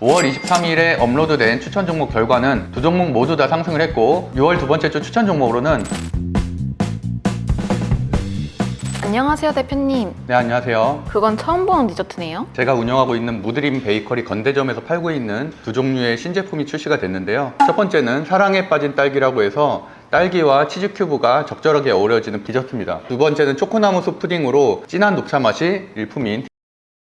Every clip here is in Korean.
5월 23일에 업로드된 추천 종목 결과는 두 종목 모두 다 상승을 했고 6월 두 번째 주 추천 종목으로는 안녕하세요 대표님. 네 안녕하세요 그건 처음 보는 디저트네요. 제가 운영하고 있는 무드림 베이커리 건대점에서 팔고 있는 두 종류의 신제품이 출시가 됐는데요 첫 번째는 사랑에 빠진 딸기라고 해서 딸기와 치즈 큐브가 적절하게 어우러지는 디저트입니다 두 번째는 초코나무 숲 푸딩으로 진한 녹차 맛이 일품인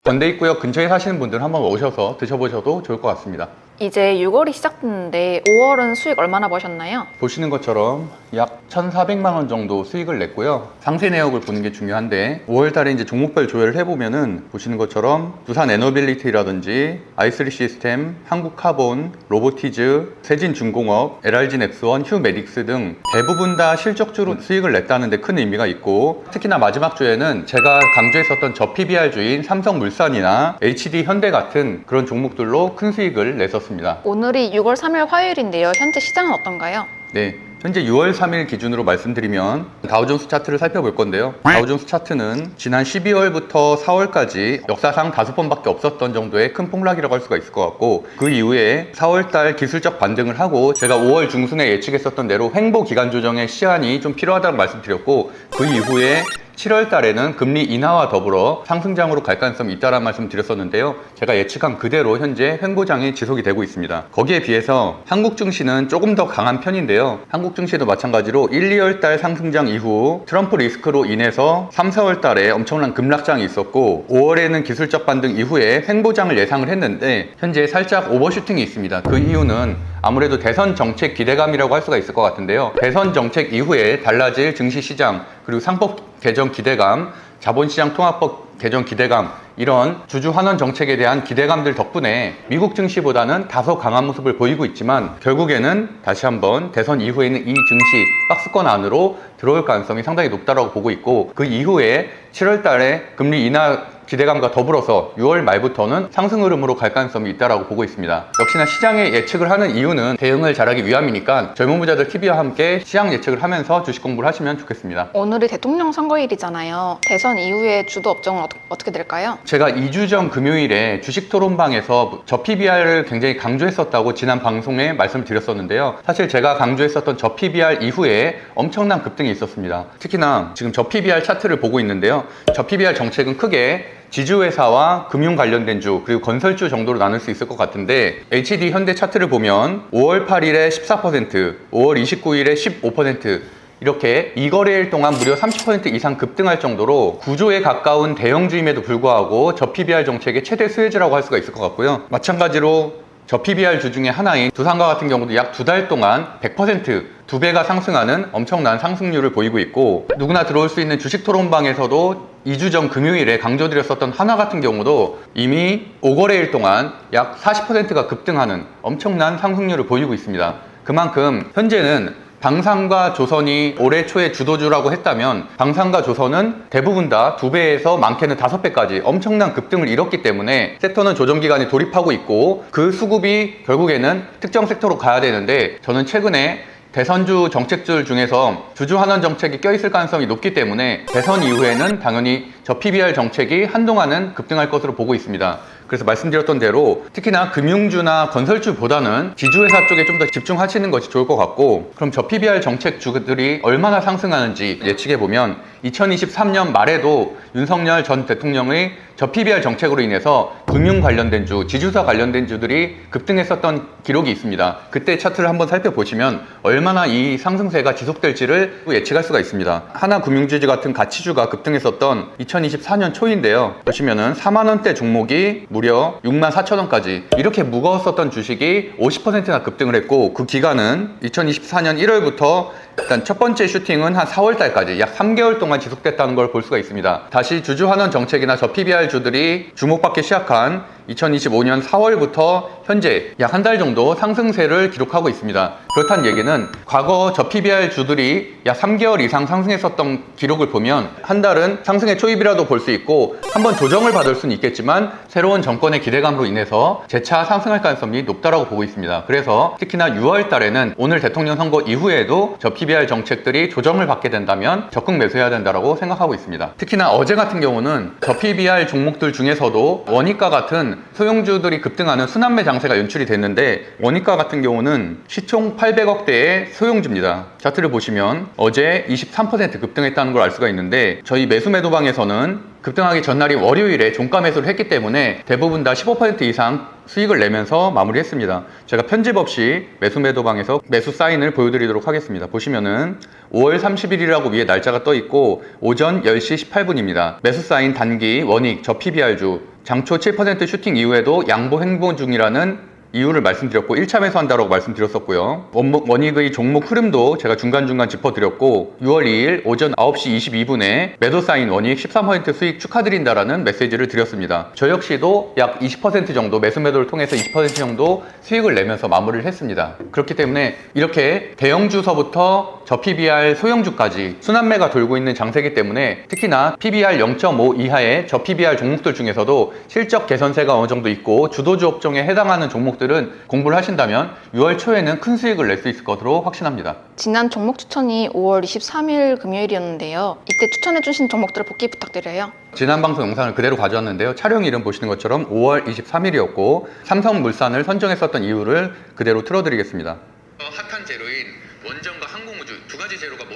건대입구역 근처에 사시는 분들은 한번 오셔서 드셔보셔도 좋을 것 같습니다 이제 6월이 시작됐는데 5월은 수익 얼마나 버셨나요? 보시는 것처럼 약 1,400만 원 정도 수익을 냈고요. 상세 내역을 보는 게 중요한데 5월 달에 이제 종목별 조회를 해보면은 보시는 것처럼 두산 에너빌리티라든지 아이스리 시스템, 한국카본, 로보티즈, 세진중공업, LRG 넥스원, 휴메딕스 등 대부분 다 실적주로 수익을 냈다는 데 큰 의미가 있고 특히나 마지막 주에는 제가 강조했었던 저 PBR주인 삼성물산이나 HD 현대 같은 그런 종목들로 큰 수익을 냈었습니다. 오늘이 6월 3일 화요일인데요. 현재 시장은 어떤가요? 네. 현재 6월 3일 기준으로 말씀드리면 다우존스 차트를 살펴볼 건데요. 다우존스 차트는 지난 12월부터 4월까지 역사상 다섯 번밖에 없었던 정도의 큰 폭락이라고 할 수가 있을 것 같고 그 이후에 4월달 기술적 반등을 하고 제가 5월 중순에 예측했었던 대로 횡보 기간 조정의 시간이 좀 필요하다고 말씀드렸고 그 이후에 7월 달에는 금리 인하와 더불어 상승장으로 갈 가능성이 있다는 말씀 드렸었는데요. 제가 예측한 그대로 현재 횡보장이 지속이 되고 있습니다. 거기에 비해서 한국 증시는 조금 더 강한 편인데요. 한국 증시도 마찬가지로 1, 2월 달 상승장 이후 트럼프 리스크로 인해서 3, 4월 달에 엄청난 급락장이 있었고 5월에는 기술적 반등 이후에 횡보장을 예상을 했는데 현재 살짝 오버슈팅이 있습니다. 그 이유는 아무래도 대선 정책 기대감이라고 할 수가 있을 것 같은데요. 대선 정책 이후에 달라질 증시 시장 그리고 상법 개정 기대감, 자본시장 통합법 개정 기대감 이런 주주 환원 정책에 대한 기대감들 덕분에 미국 증시보다는 다소 강한 모습을 보이고 있지만 결국에는 다시 한번 대선 이후에는 이 증시 박스권 안으로 들어올 가능성이 상당히 높다고 보고 있고 그 이후에 7월 달에 금리 인하 기대감과 더불어서 6월 말부터는 상승 흐름으로 갈 가능성이 있다고 보고 있습니다. 역시나 시장의 예측을 하는 이유는 대응을 잘하기 위함이니까 젊은 부자들 TV와 함께 시장 예측을 하면서 주식 공부를 하시면 좋겠습니다. 오늘이 대통령 선거일이잖아요. 대선 이후에 주도 업종은 어, 어떻게 될까요? 제가 2주 전 금요일에 주식 토론방에서 저 PBR을 굉장히 강조했었다고 지난 방송에 말씀드렸었는데요. 사실 제가 강조했었던 저 PBR 이후에 엄청난 급등이 있었습니다. 특히나 지금 저 PBR 차트를 보고 있는데요. 저 PBR 정책은 크게 지주회사와 금융 관련된 주 그리고 건설주 정도로 나눌 수 있을 것 같은데 HD 현대 차트를 보면 5월 8일에 14%, 5월 29일에 15% 이렇게 이 거래일 동안 무려 30% 이상 급등할 정도로 구조에 가까운 대형주임에도 불구하고 저 PBR 정책의 최대 수혜주라고 할 수가 있을 것 같고요. 마찬가지로 저 PBR 주 중에 하나인 두산과 같은 경우도 약 두 달 동안 100%, 두 배가 상승하는 엄청난 상승률을 보이고 있고 누구나 들어올 수 있는 주식 토론방에서도 2주 전 금요일에 강조드렸었던 하나 같은 경우도 이미 5거래일 동안 약 40%가 급등하는 엄청난 상승률을 보이고 있습니다. 그만큼 현재는 방산과 조선이 올해 초에 주도주라고 했다면 방산과 조선은 대부분 다두 배에서 많게는 다섯 배까지 엄청난 급등을 이뤘기 때문에 섹터는 조정 기간에 돌입하고 있고 그 수급이 결국에는 특정 섹터로 가야 되는데 저는 최근에 대선주 정책들 중에서 주주 환원 정책이 껴있을 가능성이 높기 때문에 대선 이후에는 당연히 저 PBR 정책이 한동안은 급등할 것으로 보고 있습니다. 그래서 말씀드렸던 대로 특히나 금융주나 건설주보다는 지주회사 쪽에 좀 더 집중하시는 것이 좋을 것 같고 그럼 저 PBR 정책 주들이 얼마나 상승하는지 예측해 보면 2023년 말에도 윤석열 전 대통령의 저 PBR 정책으로 인해서 금융 관련된 주, 지주사 관련된 주들이 급등했었던 기록이 있습니다. 그때 차트를 한번 살펴보시면 얼마나 이 상승세가 지속될지를 예측할 수가 있습니다. 하나 금융지주 같은 가치주가 급등했었던 2024년 초인데요. 보시면은 4만 원대 종목이 무려 6만 4천 원까지. 이렇게 무거웠었던 주식이 50%나 급등을 했고 그 기간은 2024년 1월부터 일단 첫 번째 슈팅은 한 4월 달까지 약 3개월 동안 지속됐다는 걸 볼 수가 있습니다. 다시 주주 환원 정책이나 저 PBR 주들이 주목받기 시작한 2025년 4월부터 현재 약 한 달 정도 상승세를 기록하고 있습니다. 그렇다는 얘기는 과거 저 PBR 주들이 약 3개월 이상 상승했었던 기록을 보면 한 달은 상승의 초입이라도 볼 수 있고 한번 조정을 받을 수는 있겠지만 새로운 정권의 기대감으로 인해서 재차 상승할 가능성이 높다라고 보고 있습니다. 그래서 특히나 6월 달에는 오늘 대통령 선거 이후에도 저 PBR 정책들이 조정을 받게 된다면 적극 매수해야 된다고 생각하고 있습니다. 특히나 어제 같은 경우는 저 PBR 종목들 중에서도 원익과 같은 소형주들이 급등하는 순환매 장세가 연출이 됐는데 원익과 같은 경우는 시총 800억대의 소형주입니다. 차트를 보시면 어제 23% 급등했다는 걸 알 수가 있는데 저희 매수 매도방에서는 급등하기 전날이 월요일에 종가 매수를 했기 때문에 대부분 다 15% 이상 수익을 내면서 마무리했습니다. 제가 편집 없이 매수 매도방에서 매수 사인을 보여드리도록 하겠습니다. 보시면은 5월 30일이라고 위에 날짜가 떠 있고 오전 10시 18분입니다. 매수 사인 단기 원익 저 PBR주 장초 7% 슈팅 이후에도 양보 행보 중이라는 이유를 말씀드렸고 1차 매수한다라고 말씀드렸었고요. 원목, 원익의 종목 흐름도 제가 중간중간 짚어드렸고 6월 2일 오전 9시 22분에 매도 사인 원익 13% 수익 축하드린다라는 메시지를 드렸습니다. 저 역시도 약 20% 정도 매수 매도를 통해서 20% 정도 수익을 내면서 마무리를 했습니다. 그렇기 때문에 이렇게 대형주서부터 저 PBR 소형주까지 순환매가 돌고 있는 장세기 때문에 특히나 PBR 0.5 이하의 저 PBR 종목들 중에서도 실적 개선세가 어느 정도 있고 주도주 업종에 해당하는 종목들 은 공부를 하신다면 6월 초에는 큰 수익을 낼 수 있을 것으로 확신합니다. 지난 종목 추천이 5월 23일 금요일이었는데요. 이때 추천해주신 종목들을 복귀 부탁드려요. 지난 방송 영상을 그대로 가져왔는데요. 촬영 일은 보시는 것처럼 5월 23일이었고 삼성물산을 선정했었던 이유를 그대로 틀어드리겠습니다. 어, 핫한 재료인 원전과 항공우주 두 가지 나왔는데요.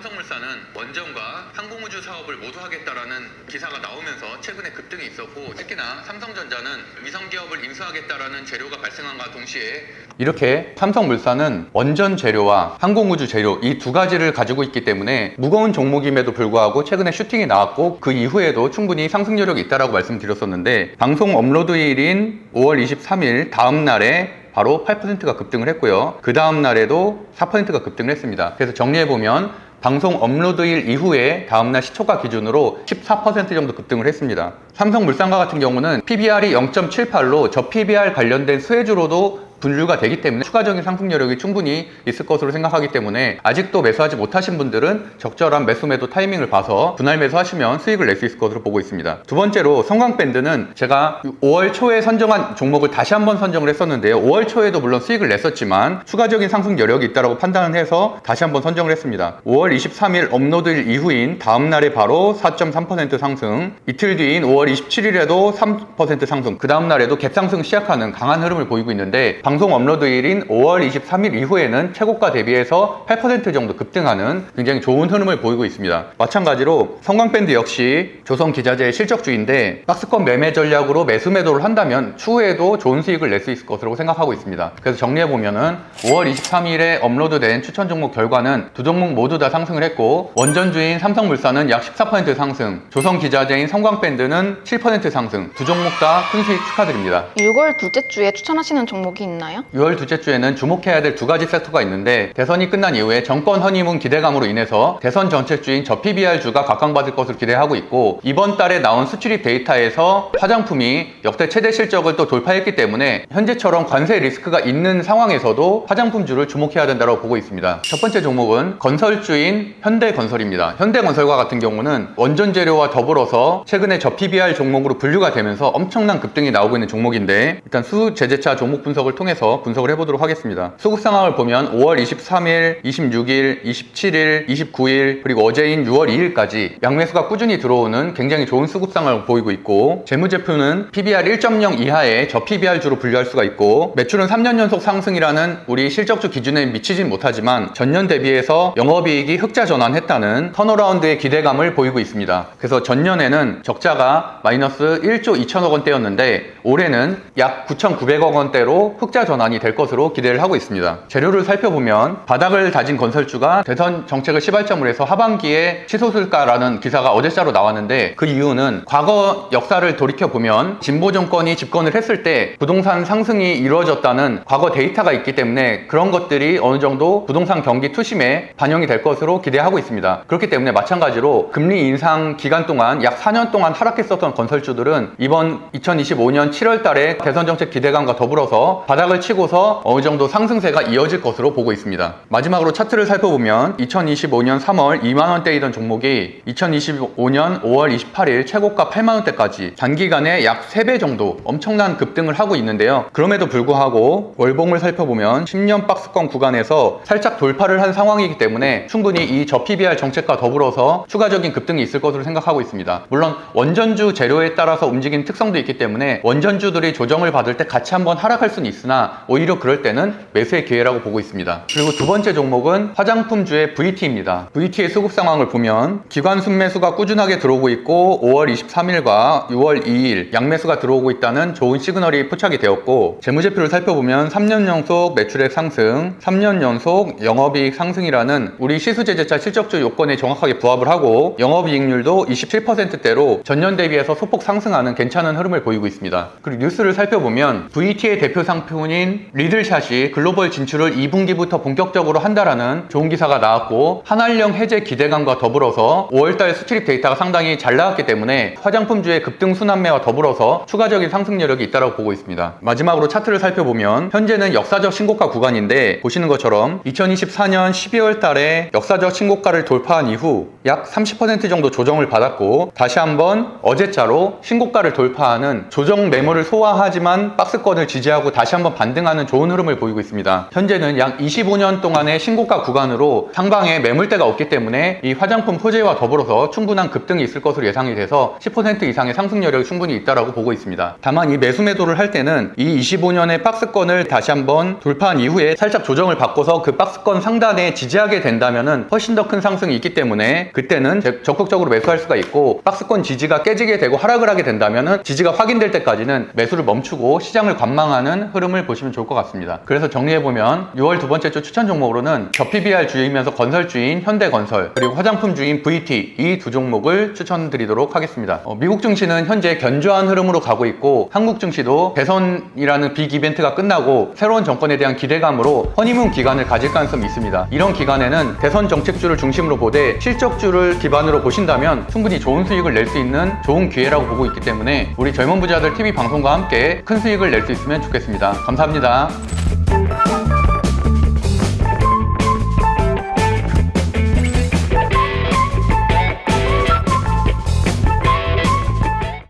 삼성물산은 원전과 항공우주 사업을 모두 하겠다라는 기사가 나오면서 최근에 급등이 있었고 특히나 삼성전자는 위성 기업을 인수하겠다라는 재료가 발생한과 동시에 이렇게 삼성물산은 원전 재료와 항공우주 재료 이 두 가지를 가지고 있기 때문에 무거운 종목임에도 불구하고 최근에 슈팅이 나왔고 그 이후에도 충분히 상승 여력이 있다라고 말씀드렸었는데 방송 업로드일인 5월 23일 다음 날에 바로 8%가 급등을 했고요. 그 다음 날에도 4%가 급등을 했습니다. 그래서 정리해 보면 방송 업로드일 이후에 다음날 시초가 기준으로 14% 정도 급등을 했습니다. 삼성물산과 같은 경우는 PBR이 0.78로 저 PBR 관련된 수혜주로도 분류가 되기 때문에 추가적인 상승 여력이 충분히 있을 것으로 생각하기 때문에 아직도 매수하지 못하신 분들은 적절한 매수 매도 타이밍을 봐서 분할 매수하시면 수익을 낼 수 있을 것으로 보고 있습니다. 두 번째로 성광밴드는 제가 5월 초에 선정한 종목을 다시 한번 선정을 했었는데요. 5월 초에도 물론 수익을 냈었지만 추가적인 상승 여력이 있다고 판단을 해서 다시 한번 선정을 했습니다. 5월 23일 업로드일 이후인 다음 날에 바로 4.3% 상승, 이틀 뒤인 5월 27일에도 3% 상승, 그 다음 날에도 갭상승 시작하는 강한 흐름을 보이고 있는데 방송 업로드일인 5월 23일 이후에는 최고가 대비해서 8% 정도 급등하는 굉장히 좋은 흐름을 보이고 있습니다. 마찬가지로 성광밴드 역시 조선 기자재의 실적주인데 박스권 매매 전략으로 매수 매도를 한다면 추후에도 좋은 수익을 낼 수 있을 것으로 생각하고 있습니다. 그래서 정리해 보면은 5월 23일에 업로드된 추천 종목 결과는 두 종목 모두 다 상승을 했고 원전주인 삼성물산은 약 14% 상승, 조선 기자재인 성광밴드는 7% 상승, 두 종목 다 큰 수익 축하드립니다. 6월 둘째 주에 추천하시는 종목이 있나요? 6월 둘째 주에는 주목해야 될 두 가지 섹터가 있는데 대선이 끝난 이후에 정권 허니문 기대감으로 인해서 대선 정책주인 저 PBR주가 각광받을 것으로 기대하고 있고 이번 달에 나온 수출입 데이터에서 화장품이 역대 최대 실적을 또 돌파했기 때문에 현재처럼 관세 리스크가 있는 상황에서도 화장품주를 주목해야 된다고 보고 있습니다. 첫 번째 종목은 건설주인 현대건설입니다. 현대건설과 같은 경우는 원전 재료와 더불어서 최근에 저 PBR 종목으로 분류가 되면서 엄청난 급등이 나오고 있는 종목인데 일단 수 제재차 종목 분석을 통해 서 분석을 해보도록 하겠습니다. 수급 상황을 보면 5월 23일, 26일, 27일, 29일 그리고 어제인 6월 2일까지 양매수가 꾸준히 들어오는 굉장히 좋은 수급 상황을 보이고 있고 재무제표는 PBR 1.0 이하의 저 PBR주로 분류할 수가 있고 매출은 3년 연속 상승이라는 우리 실적주 기준에 미치진 못하지만 전년 대비해서 영업이익이 흑자 전환했다는 턴어라운드의 기대감을 보이고 있습니다. 그래서 전년에는 적자가 마이너스 1조 2천억 원대였는데 올해는 약 9,900억 원대로 흑자 전환이 될 것으로 기대를 하고 있습니다. 재료를 살펴보면 바닥을 다진 건설주가 대선 정책을 시발점으로 해서 하반기에 치솟을까라는 기사가 어제자로 나왔는데 그 이유는 과거 역사를 돌이켜보면 진보 정권이 집권을 했을 때 부동산 상승이 이루어졌다는 과거 데이터가 있기 때문에 그런 것들이 어느 정도 부동산 경기 투심에 반영이 될 것으로 기대하고 있습니다. 그렇기 때문에 마찬가지로 금리 인상 기간 동안 약 4년 동안 하락했었던 건설주들은 이번 2025년 7월 달에 대선 정책 기대감과 더불어서 바닥을 바닥을 치고서 어느 정도 상승세가 이어질 것으로 보고 있습니다. 마지막으로 차트를 살펴보면 2025년 3월 2만 원대이던 종목이 2025년 5월 28일 최고가 8만 원대까지 단기간에 약 3배 정도 엄청난 급등을 하고 있는데요. 그럼에도 불구하고 월봉을 살펴보면 10년 박스권 구간에서 살짝 돌파를 한 상황이기 때문에 충분히 이 저PBR 정책과 더불어서 추가적인 급등이 있을 것으로 생각하고 있습니다. 물론 원전주 재료에 따라서 움직이는 특성도 있기 때문에 원전주들이 조정을 받을 때 같이 한번 하락할 수는 있으나 오히려 그럴 때는 매수의 기회라고 보고 있습니다. 그리고 두 번째 종목은 화장품주의 VT입니다. VT의 수급 상황을 보면 기관 순매수가 꾸준하게 들어오고 있고 5월 23일과 6월 2일 양매수가 들어오고 있다는 좋은 시그널이 포착이 되었고 재무제표를 살펴보면 3년 연속 매출액 상승, 3년 연속 영업이익 상승이라는 우리 시수제재차 실적주 요건에 정확하게 부합을 하고 영업이익률도 27%대로 전년 대비해서 소폭 상승하는 괜찮은 흐름을 보이고 있습니다. 그리고 뉴스를 살펴보면 VT의 대표 상품 인 리들샷이 글로벌 진출을 2분기부터 본격적으로 한다라는 좋은 기사가 나왔고 한알령 해제 기대감과 더불어서 5월달 수출입 데이터가 상당히 잘 나왔기 때문에 화장품주의 급등 순환매와 더불어서 추가적인 상승 여력이 있다고 보고 있습니다. 마지막으로 차트를 살펴보면 현재는 역사적 신고가 구간인데 보시는 것처럼 2024년 12월 달에 역사적 신고가를 돌파한 이후 약 30% 정도 조정을 받았고 다시 한번 어제자로 신고가를 돌파하는 조정 매물을 소화하지만 박스권을 지지하고 다시 한번 반등하는 좋은 흐름을 보이고 있습니다. 현재는 약 25년 동안의 신고가 구간으로 상방에 매물대가 없기 때문에 이 화장품 소재와 더불어서 충분한 급등이 있을 것으로 예상이 돼서 10% 이상의 상승 여력이 충분히 있다라고 보고 있습니다. 다만 이 매수 매도를 할 때는 이 25년의 박스권을 다시 한번 돌파한 이후에 살짝 조정을 바꿔서 그 박스권 상단에 지지하게 된다면은 훨씬 더 큰 상승이 있기 때문에 그때는 제- 적극적으로 매수할 수가 있고 박스권 지지가 깨지게 되고 하락을 하게 된다면은 지지가 확인될 때까지는 매수를 멈추고 시장을 관망하는 흐름을 보시면 좋을 것 같습니다. 그래서 정리해 보면 6월 두 번째 주 추천 종목으로는 저PBR 주이면서 건설 주인 현대건설 그리고 화장품 주인 VT 이 두 종목을 추천드리도록 하겠습니다. 어, 미국 증시는 현재 견조한 흐름으로 가고 있고 한국 증시도 대선이라는 빅 이벤트가 끝나고 새로운 정권에 대한 기대감으로 허니문 기간을 가질 가능성이 있습니다. 이런 기간에는 대선 정책주를 중심으로 보되 실적주를 기반으로 보신다면 충분히 좋은 수익을 낼 수 있는 좋은 기회라고 보고 있기 때문에 우리 젊은 부자들 TV 방송과 함께 큰 수익을 낼 수 있으면 좋겠습니다. 감사합니다.